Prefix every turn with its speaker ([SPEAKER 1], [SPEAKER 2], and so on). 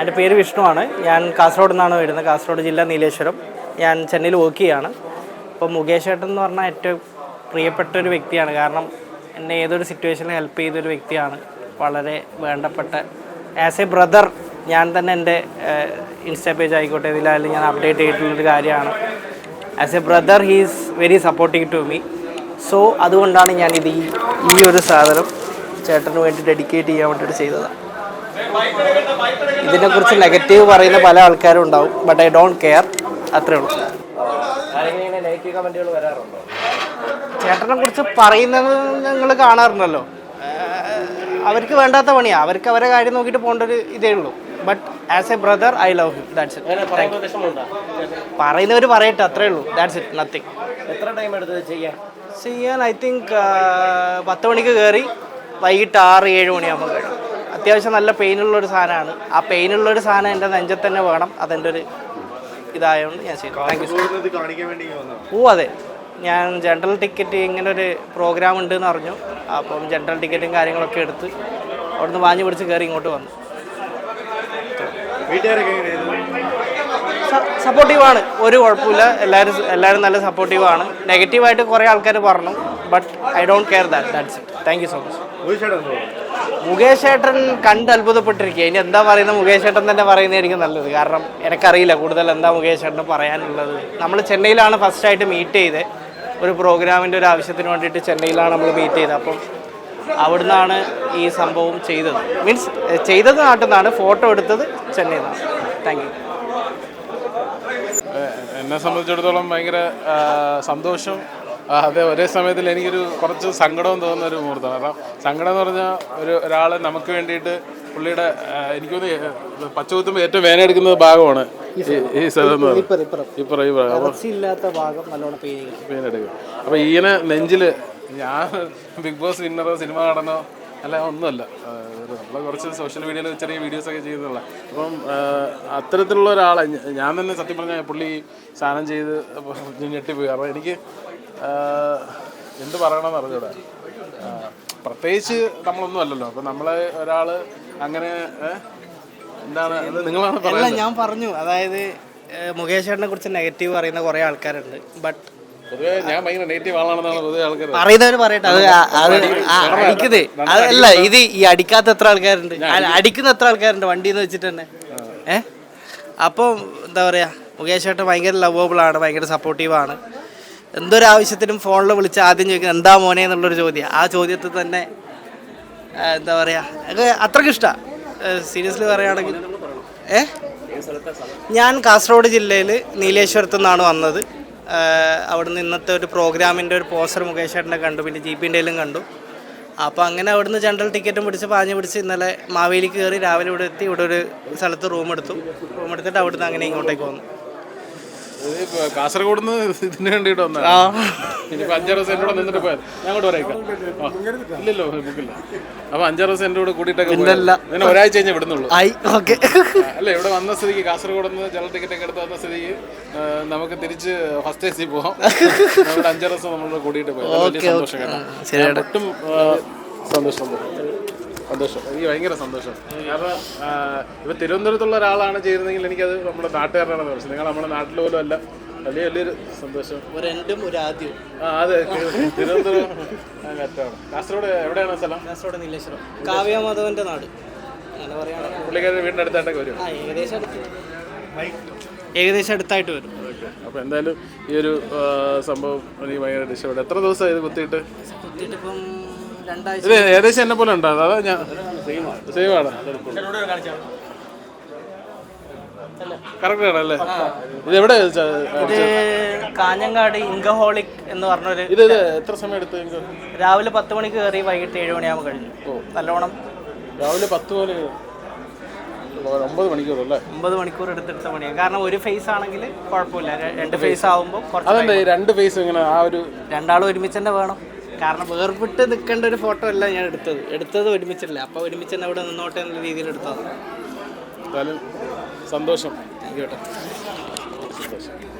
[SPEAKER 1] എന്റെ പേര് വിഷ്ണുവാണ്. ഞാൻ കാസർഗോഡ് നിന്നാണ് വരുന്നത്. കാസർഗോഡ് ജില്ല നീലേശ്വരം. ഞാൻ ചെന്നൈയിൽ വർക്ക് ചെയ്യാണ്. അപ്പോൾ മുകേഷ് ഏട്ടൻ എന്ന് പറഞ്ഞാൽ ഏറ്റവും പ്രിയപ്പെട്ട ഒരു വ്യക്തിയാണ്. കാരണം എന്നെ ഏതൊരു സിറ്റുവേഷനിൽ ഹെൽപ്പ് ചെയ്തൊരു വ്യക്തിയാണ്. വളരെ വേണ്ടപ്പെട്ട ആസ് എ ബ്രദർ ഞാൻ തന്നെ എന്റെ ഇൻസ്റ്റാ പേജ് ആയിക്കോട്ടെ ഇതിലായാലും ഞാൻ അപ്ഡേറ്റ് ചെയ്തിട്ടുള്ളൊരു കാര്യമാണ്. As a brother he's very supporting to me so അതുകൊണ്ടാണ് ഞാൻ ഇത് ഈ ഈ ഒരു സാധനം ചേട്ടന് വേണ്ടി ഡെഡിക്കേറ്റ് ചെയ്യാൻ വേണ്ടിയിട്ട് ചെയ്തതാണ് ഇതിനെക്കുറിച്ച് നെഗറ്റീവ് പറയുന്ന പല ആൾക്കാരും ഉണ്ടാവും ബട്ട് ഐ ഡോണ്ട് കെയർ അത്രേ ഉള്ളൂ. ചേട്ടനെ കുറിച്ച് പറയുന്നത് നിങ്ങൾ കാണാറുണ്ടല്ലോ. അവർക്ക് വേണ്ടാത്ത പണിയാ. അവർക്ക് അവരെ കാര്യം നോക്കിയിട്ട് പോകേണ്ട ഒരു ഇതേ ഉള്ളൂ. But as a brother I love him that's it പറയുന്നവർ പറയട്ടെ അത്രേ ഉള്ളൂ. ദാറ്റ്സ് ഇറ്റ് നത്തിങ്
[SPEAKER 2] എത്ര ടൈം എടുത്തത് ചെയ്യാൻ?
[SPEAKER 1] ചെയ്യാൻ ഐ തിങ്ക് പത്ത് മണിക്ക് കയറി വൈകിട്ട് ആറ് ഏഴ് മണിയാകുമ്പോൾ അത്യാവശ്യം നല്ല പെയിനുള്ള ഒരു സാധനമാണ്. ആ പെയിനുള്ള ഒരു സാധനം എന്റെ നെഞ്ചത്ത് തന്നെ വേണം. അതെന്റെ ഒരു ഇതായതുകൊണ്ട് ഞാൻ ചെയ്തു. താങ്ക് യു ഓ അതെ. ഞാൻ ജനറൽ ടിക്കറ്റ് ഇങ്ങനെ ഒരു പ്രോഗ്രാം ഉണ്ട് എന്ന് അറിഞ്ഞു. അപ്പം ജനറൽ ടിക്കറ്റും കാര്യങ്ങളൊക്കെ എടുത്ത് അവിടുന്ന് വാങ്ങി പിടിച്ച് കയറി ഇങ്ങോട്ട് വന്നു. സപ്പോർട്ടീവാണ് ഒരു കുഴപ്പമില്ല. എല്ലാവരും എല്ലാവരും നല്ല സപ്പോർട്ടീവാണ് നെഗറ്റീവായിട്ട് കുറേ ആൾക്കാർ പറഞ്ഞു. But I don't care that that's it thank you so much Mukesh ഏട്ടൻ കണ്ട് അത്ഭുതപ്പെട്ടിരിക്കുക. ഇനി എന്താ പറയുന്നത് മുകേഷ് ഏട്ടൻ തന്നെ പറയുന്നതായിരിക്കും നല്ലത്. കാരണം എനിക്കറിയില്ല കൂടുതൽ എന്താ മുകേഷ് ഏട്ടന് പറയാനുള്ളത്. നമ്മൾ ചെന്നൈയിലാണ് ഫസ്റ്റ് ആയിട്ട് മീറ്റ് ചെയ്ത് ഒരു പ്രോഗ്രാമിന്റെ ഒരു ആവശ്യത്തിന് വേണ്ടിയിട്ട് ചെന്നൈയിലാണ് നമ്മൾ മീറ്റ് ചെയ്തത്. അപ്പം അവിടുന്നാണ് ഈ സംഭവം ചെയ്തത്. മീൻസ് ചെയ്തത് നാട്ടിൽ നിന്നാണ് ഫോട്ടോ എടുത്തത് ചെന്നൈയിൽ നിന്നാണ് താങ്ക് യു
[SPEAKER 3] എന്നെ സംബന്ധിച്ചിടത്തോളം ഭയങ്കര സന്തോഷം. അതെ ഒരേ സമയത്തിൽ എനിക്കൊരു കുറച്ച് സങ്കടവും തോന്നുന്ന ഒരു മുഹൂർത്തമാണ്. കാരണം സങ്കടം എന്ന് പറഞ്ഞാൽ ഒരു ഒരാൾ നമുക്ക് വേണ്ടിയിട്ട് പുള്ളിയുടെ എനിക്ക് തോന്നുന്നു പച്ചകുത്തുമ്പോൾ ഏറ്റവും വേന എടുക്കുന്ന ഭാഗമാണ് ഈ- സ്ഥലം ഭാഗം അപ്പോൾ ഈയനെ നെഞ്ചിൽ ഞാൻ ബിഗ് ബോസ് വിന്നറോ സിനിമ നടനോ അല്ല ഒന്നുമല്ല. നമ്മൾ കുറച്ച് സോഷ്യൽ മീഡിയയിൽ ചെറിയ വീഡിയോസൊക്കെ ചെയ്യുന്നുള്ള അപ്പം അത്തരത്തിലുള്ള ഒരാളെ ഞാൻ തന്നെ സത്യം പറഞ്ഞാൽ പുള്ളി സ്നാനം ചെയ്ത് ഞെട്ടിപ്പോയി. കാരണം എനിക്ക് എന്ത് പറയണമെന്ന് അറിഞ്ഞൂടെ. പ്രത്യേകിച്ച് നമ്മളൊന്നും അല്ലല്ലോ. അപ്പൊ നമ്മളെ ഒരാൾ അങ്ങനെ എന്താണ് നിങ്ങളാണ്
[SPEAKER 1] അല്ല
[SPEAKER 3] പറയുന്നത്.
[SPEAKER 1] ഞാൻ പറഞ്ഞു. അതായത് മുകേഷ് ചേട്ടനെ കുറിച്ച് നെഗറ്റീവ് പറയുന്ന കുറെ ആൾക്കാരുണ്ട്. ബട്ട് പറയട്ടെ. അത് അതല്ല ഇത് ഈ അടിക്കാത്ത എത്ര ആൾക്കാരുണ്ട്? അടിക്കുന്ന എത്ര ആൾക്കാരുണ്ട് വണ്ടി എന്ന് വെച്ചിട്ട് തന്നെ? ഏഹ് അപ്പം എന്താ പറയാ മുകേഷ് ഏട്ടൻ ഭയങ്കര ലവബിൾ ആണ് ഭയങ്കര സപ്പോർട്ടീവ് എന്തൊരു ആവശ്യത്തിനും ഫോണിൽ വിളിച്ച് ആദ്യം ചോദിക്കുന്നത് എന്താ മോനെ? എന്നുള്ളൊരു ചോദ്യം. ആ ചോദ്യത്തിൽ തന്നെ എന്താ പറയുക അത് അത്രയ്ക്ക് ഇഷ്ടമാണ് സീരിയസ്ലി പറയുകയാണെങ്കിൽ ഏ? ഞാൻ കാസർഗോഡ് ജില്ലയിൽ നീലേശ്വരത്തു നിന്നാണ് വന്നത്. അവിടെ അവിടുന്ന് ഇന്നത്തെ ഒരു പ്രോഗ്രാമിന്റെ ഒരു പോസ്റ്റർ മുകേഷ് ചേട്ടനെ കണ്ടു പിന്നെ ജി പിന്റെയിലും കണ്ടു. അപ്പോൾ അങ്ങനെ അവിടുന്ന് ജനറൽ ടിക്കറ്റും പിടിച്ച് പാഞ്ഞ് പിടിച്ച് ഇന്നലെ മാവേലിക്ക് കയറി രാവിലെ ഇവിടെ എത്തി ഇവിടെ ഒരു സ്ഥലത്ത് റൂം എടുത്തു. റൂം എടുത്തിട്ട് അവിടുന്ന് അങ്ങനെ ഇങ്ങോട്ടേക്ക് വന്നു.
[SPEAKER 3] കാസർഗോഡ് നിന്ന് ഇതിന് വേണ്ടിയിട്ട് വന്ന ഇനിയിപ്പോ അഞ്ചാറ് ദിവസം എന്റെ കൂടെ നിന്നിട്ട് പോയാൽ ഞാൻ അങ്ങോട്ട് പറയേക്കാം ഇല്ലല്ലോ ബുക്കില്ല. അപ്പൊ അഞ്ചാറ് ദിവസം എന്റെ കൂടെ കൂടിയിട്ടൊക്കെ. പിന്നെ ഒരാഴ്ച കഴിഞ്ഞേ വിടുന്നുള്ളൂ. അല്ല ഇവിടെ വന്ന സ്ഥിതിക്ക് കാസർഗോഡ് നിന്ന് ജനറൽ ടിക്കറ്റ് ഒക്കെ എടുത്ത് വന്ന സ്ഥിതിക്ക് നമുക്ക് തിരിച്ച് ഫസ്റ്റ് എ സി പോവാം. അഞ്ചാറ് ദിവസം നമ്മളോട് കൂടിയിട്ട് പോയി വലിയ സന്തോഷം കേട്ടോ. ഞാൻ ഒട്ടും സന്തോഷം. സന്തോഷം. എനിക്ക് ഭയങ്കര സന്തോഷം. കാരണം ഇപ്പൊ തിരുവനന്തപുരത്തുള്ള ഒരാളാണ് ചെയ്യുന്നതെങ്കിൽ എനിക്കത് നമ്മുടെ നാട്ടുകാരനാണ് പ്രശ്നം നിങ്ങൾ നമ്മുടെ നാട്ടിൽ പോലും അല്ല. വലിയ വലിയൊരു സന്തോഷം.
[SPEAKER 1] ഒരു എൻഡും ഒരു ആദ്യവും
[SPEAKER 3] ആ അതെ. തിരുവനന്തപുരം കറക്റ്റാണ്. കാസർഗോഡ് എവിടെയാണ് സ്ഥലം?
[SPEAKER 1] കാസർഗോഡ് നീലേശ്വരം. കാവ്യ മാധവന്റെ നാട്. അങ്ങനെ പറയുകയാണെങ്കിൽ
[SPEAKER 3] പുള്ളിക്കാരുടെ അടുത്തായിട്ടൊക്കെ വരും
[SPEAKER 1] ആ ഏകദേശം അടുത്ത്. ഏകദേശം അടുത്തായിട്ട് വരും.
[SPEAKER 3] അപ്പോൾ എന്തായാലും ഈ ഒരു സംഭവം എനിക്ക് ഭയങ്കര ഇഷ്ടപ്പെട്ടു എത്ര ദിവസമായി ഇത് കുത്തിയിട്ട്?
[SPEAKER 1] കുത്തിയിട്ടിപ്പം രണ്ടാഴ്ച
[SPEAKER 3] ഇത് ഏകദേശം എന്നെ പോലെ ഉണ്ടോ. അതാ ഞാൻ സെയിം ആണ്. കറക്റ്റ് അല്ലേ? ഇത് എവിടെ
[SPEAKER 1] ഇത് കാഞ്ഞങ്ങാട് ഇങ്കഹോളിക് എന്ന് പറഞ്ഞൊരു
[SPEAKER 3] ഇത് ഇത് എത്ര സമയം എടുത്തു
[SPEAKER 1] രാവിലെ പത്ത് മണിക്ക് കയറി വൈകിട്ട് ഏഴ് മണിയാകുമ്പോൾ കഴിഞ്ഞു. നല്ലോണം.
[SPEAKER 3] രാവിലെ പത്ത് പോലെ ഒമ്പത് മണിക്കൂർ അല്ലേ?
[SPEAKER 1] ഒമ്പത് മണിക്കൂർ എടുത്തെടുത്ത പണിയാണ് കാരണം ഒരു ഫേസ് ആണെങ്കിൽ കുഴപ്പമില്ല. രണ്ട് ഫേസ് ആവുമ്പോൾ
[SPEAKER 3] അതെന്താ ഈ രണ്ട് ഫേസ് ഇങ്ങനെ ആ ഒരു
[SPEAKER 1] രണ്ടാളും ഒരുമിച്ച് തന്നെ വേണം. കാരണം വേർപെട്ട് നിൽക്കേണ്ട ഒരു ഫോട്ടോ അല്ല ഞാൻ എടുത്തത്. എടുത്തത് ഒരുമിച്ചിട്ടില്ല അപ്പോൾ ഒരുമിച്ച് തന്നെ അവിടെ നിന്നോട്ടെ എന്ന രീതിയിൽ എടുത്തതാണ്.
[SPEAKER 3] എന്തായാലും സന്തോഷം. സന്തോഷം.